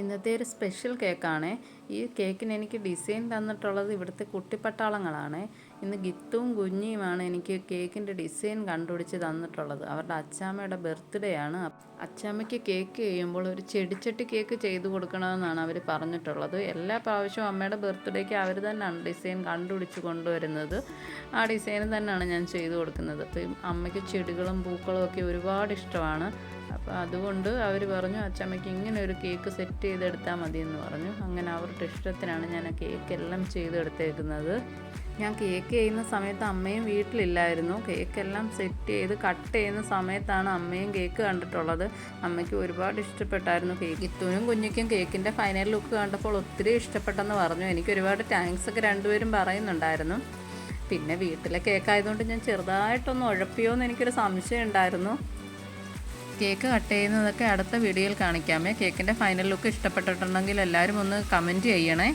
ഇന്നത്തെ ഒരു സ്പെഷ്യൽ കേക്കാണ് ഈ കേക്കിന് എനിക്ക് ഡിസൈൻ തന്നിട്ടുള്ളത് ഇവിടുത്തെ കുട്ടിപ്പട്ടാളങ്ങളാണ്. ഇന്ന് ഗിത്തും കുഞ്ഞിയുമാണ് എനിക്ക് കേക്കിന്റെ ഡിസൈൻ കണ്ടുപിടിച്ച് തന്നിട്ടുള്ളത്. അവരുടെ അച്ചാമ്മയുടെ ബർത്ത്ഡേ ആണ്. അച്ചാമ്മയ്ക്ക് കേക്ക് ചെയ്യുമ്പോൾ ഒരു ചെടിച്ചട്ടി കേക്ക് ചെയ്തു കൊടുക്കണമെന്നാണ് അവർ പറഞ്ഞിട്ടുള്ളത്. എല്ലാ പ്രാവശ്യവും അമ്മയുടെ ബർത്ത്ഡേക്ക് അവർ തന്നെയാണ് ഡിസൈൻ കണ്ടുപിടിച്ച് കൊണ്ടുവരുന്നത്. ആ ഡിസൈൻ തന്നെയാണ് ഞാൻ ചെയ്തു കൊടുക്കുന്നത്. അപ്പം അമ്മയ്ക്ക് ചെടികളും പൂക്കളും ഒക്കെ ഒരുപാട് ഇഷ്ടമാണ്. അപ്പോൾ അതുകൊണ്ട് അവർ പറഞ്ഞു അച്ചമ്മയ്ക്ക് ഇങ്ങനെ ഒരു കേക്ക് സെറ്റ് ചെയ്തെടുത്താൽ മതി എന്ന് പറഞ്ഞു. അങ്ങനെ അവരുടെ ഇഷ്ടത്തിനാണ് ഞാൻ ആ കേക്ക് എല്ലാം ചെയ്തെടുത്തേക്കുന്നത്. ഞാൻ കേക്ക് ചെയ്യുന്ന സമയത്ത് അമ്മയും വീട്ടിലില്ലായിരുന്നു. കേക്കെല്ലാം സെറ്റ് ചെയ്ത് കട്ട് ചെയ്യുന്ന സമയത്താണ് അമ്മയും കേക്ക് കണ്ടിട്ടുള്ളത്. അമ്മയ്ക്ക് ഒരുപാട് ഇഷ്ടപ്പെട്ടായിരുന്നു കേക്ക് ഇത്തൂനും കുഞ്ഞിക്കും കേക്കിന്റെ ഫൈനൽ ലുക്ക് കണ്ടപ്പോൾ ഒത്തിരി ഇഷ്ടപ്പെട്ടെന്ന് പറഞ്ഞു. എനിക്ക് ഒരുപാട് താങ്ക്സ് ഒക്കെ രണ്ടുപേരും പറയുന്നുണ്ടായിരുന്നു. പിന്നെ വീട്ടിലെ കേക്കായതുകൊണ്ട് ഞാൻ ചെറുതായിട്ടൊന്ന് ഉഴപ്പിയോ എന്ന് എനിക്കൊരു സംശയം ഉണ്ടായിരുന്നു. കേക്ക് കട്ട് ചെയ്യുന്നതൊക്കെ അടുത്ത വീഡിയോയിൽ കാണിക്കാമേ. കേക്കിന്റെ ഫൈനൽ ലുക്ക് ഇഷ്ടപ്പെട്ടിട്ടുണ്ടെങ്കിൽ എല്ലാവരും ഒന്ന് കമന്റ് ചെയ്യണേ.